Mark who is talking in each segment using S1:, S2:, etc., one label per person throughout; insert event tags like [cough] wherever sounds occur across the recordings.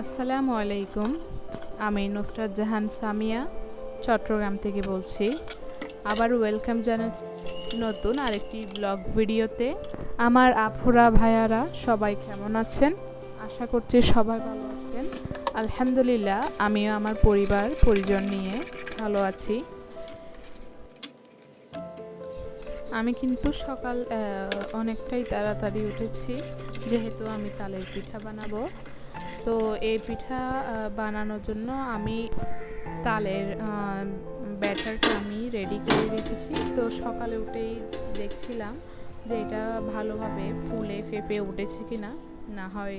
S1: আসসালামু আলাইকুম। আমি নুসরাত জাহান সামিয়া, চট্টগ্রাম থেকে বলছি। আবার ওয়েলকাম জানাচ্ছি নতুন আরেকটি ব্লগ ভিডিওতে। আমার আফুরা ভাইয়ারা, সবাই কেমন আছেন? আশা করছি সবাই ভালো আছেন। আলহামদুলিল্লাহ, আমিও আমার পরিবার, পরিজন নিয়ে ভালো আছি। আমি কিন্তু সকাল অনেকটাই তাড়াতাড়ি উঠেছি। যেহেতু আমি তালের পিঠা বানাবো। তো এই পিঠা বানানোর জন্য আমি তালের ব্যাটারটা আমি রেডি করে রেখেছি। তো সকালে উঠেই দেখছিলাম যে এটা ভালোভাবে ফুলে ফেপে উঠেছে কি না না হয়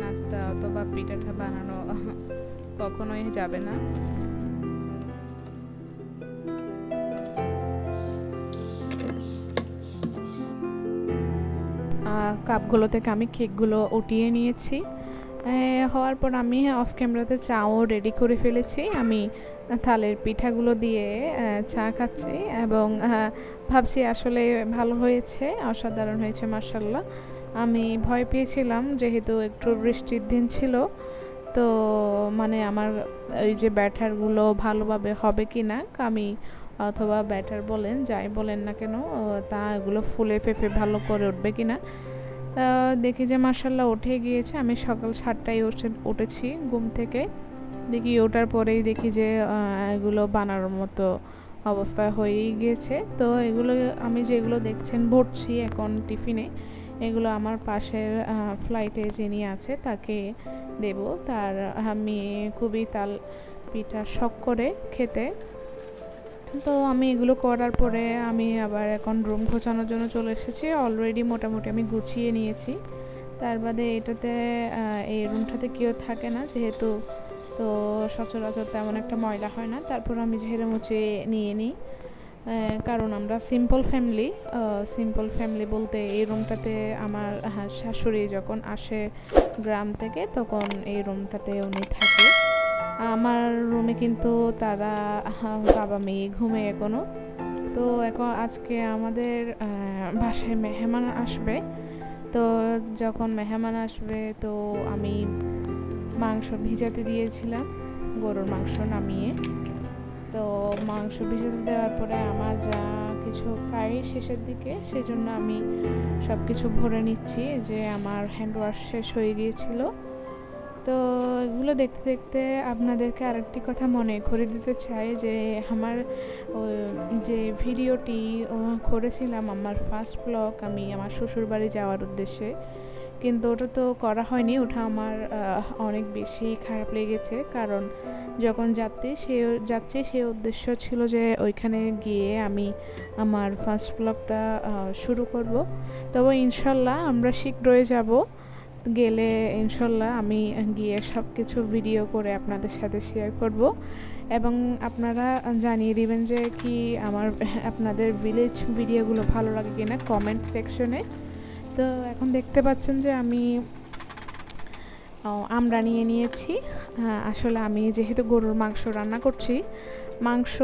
S1: নাস্তা অথবা পিঠাটা বানানো [laughs] কখনোই যাবে না। কাপগুলো থেকে আমি কেকগুলো উঠিয়ে নিয়েছি। হওয়ার পর আমি অফ ক্যামেরাতে চাও রেডি করে ফেলেছি। আমি থালের পিঠাগুলো দিয়ে চা খাচ্ছি এবং ভাবছি আসলে ভালো হয়েছে, অসাধারণ হয়েছে মার্শাল্লাহ আমি ভয় পেয়েছিলাম যেহেতু একটু বৃষ্টির দিন ছিল। তো মানে আমার ওই যে ব্যাটারগুলো ভালোভাবে হবে কি না আমি অথবা ব্যাটার বলেন, যাই বলেন না কেন তা এগুলো ফুলে ফেপে ভালো করে উঠবে কি না দেখি যে মার্শাল্লাহ উঠে গিয়েছে। আমি সকাল সাতটায় উঠে, উঠেছি ঘুম থেকে। দেখি ওঠার পরেই দেখি যে এগুলো বানানোর মতো অবস্থা হয়েই গিয়েছে। তো এগুলো আমি যেগুলো দেখছেন, ভরছি এখন টিফিনে, এগুলো আমার পাশের ফ্লাইটে যিনি আছে তাকে দেব। তার আমি খুবই তাল পিঠা শখ করে খেতে। তো আমি এগুলো করার পরে আমি আবার এখন রুম ঘোচানোর জন্য চলে এসেছি। অলরেডি মোটামুটি আমি গুছিয়ে নিয়েছি। তার বাদে এটাতে এই রুমটাতে কেউ থাকে না যেহেতু তো সচরাচর তেমন একটা ময়লা হয় না। তারপর আমি ঝেড়ে মুছে নিয়ে নিই। কারণ আমরা সিম্পল ফ্যামিলি সিম্পল ফ্যামিলি বলতে এই রুমটাতে আমার হ্যাঁ, শাশুড়ি যখন আসে গ্রাম থেকে তখন এই রুমটাতে উনি থাকে আমার রুমে কিন্তু তারা বাবা মেয়ে ঘুমে এখনও। তো এখন আজকে আমাদের বাসায় মেহমান আসবে। তো যখন মেহমান আসবে, তো আমি মাংস ভিজাতে দিয়েছিলাম, গরুর মাংস নামিয়ে। তো মাংস ভিজাতে দেওয়ার পরে আমার যা কিছু প্রায় শেষের দিকে, সেজন্য আমি সব কিছু ভরে নিচ্ছি যে আমার হ্যান্ড ওয়াশ শেষ হয়ে গিয়েছিল। তো এগুলো দেখতে দেখতে আপনাদেরকে আরেকটি কথা মনে করে দিতে চাই যে আমার যে ভিডিওটি করেছিলাম আমার ফার্স্ট ব্লগ আমি আমার শ্বশুরবাড়ি যাওয়ার উদ্দেশ্যে। কিন্তু ওটা তো করা হয়নি, ওটা আমার অনেক বেশি খারাপ লেগেছে। কারণ যখন যাত্রী, সে যাচ্ছে সে উদ্দেশ্য ছিল যে ওইখানে গিয়ে আমি আমার ফার্স্ট ব্লগটা শুরু করব। তবে ইনশাল্লাহ আমরা শীঘ্রই যাব। গেলে ইনশাল্লাহ আমি গিয়ে সব কিছু ভিডিও করে আপনাদের সাথে শেয়ার করব। এবং আপনারা জানিয়ে দেবেন যে কি আমার [laughs] আপনাদের ভিলেজ ভিডিওগুলো ভালো লাগে কিনা কমেন্ট সেকশনে তো এখন দেখতে পাচ্ছেন যে আমি আমরা নিয়ে নিয়েছি। আসলে আমি যেহেতু গরুর মাংস রান্না করছি মাংস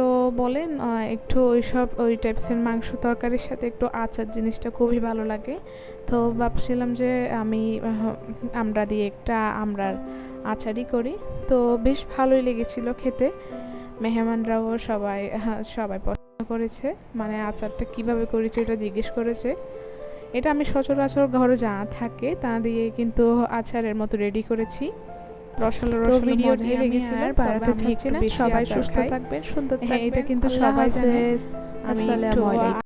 S1: বলেন একটু ওই সব ওই টাইপসের মাংস তরকারির সাথে একটু আচার জিনিসটা খুবই ভালো লাগে। তো ভাবছিলাম যে আমি আমরা দিয়ে একটা আমরার আচারই করি। তো বেশ ভালোই লেগেছিল খেতে। মেহমানরাও সবাই হ্যাঁ, সবাই পছন্দ করেছে। মানে আচারটা কীভাবে করেছে এটা জিজ্ঞেস করেছে। এটা আমি সচরাচর ঘরে যা থাকে তা দিয়ে কিন্তু আচারের মতো রেডি করেছি। রসালো রসালো মজাই লেগেছিল
S2: আর বাড়াতে
S1: চাইছি
S2: না। সবাই সুস্থ। থাকবেন সুন্দর
S1: থাকবেন এটা কিন্তু সবাই জানে।
S2: আসসালামু আলাইকুম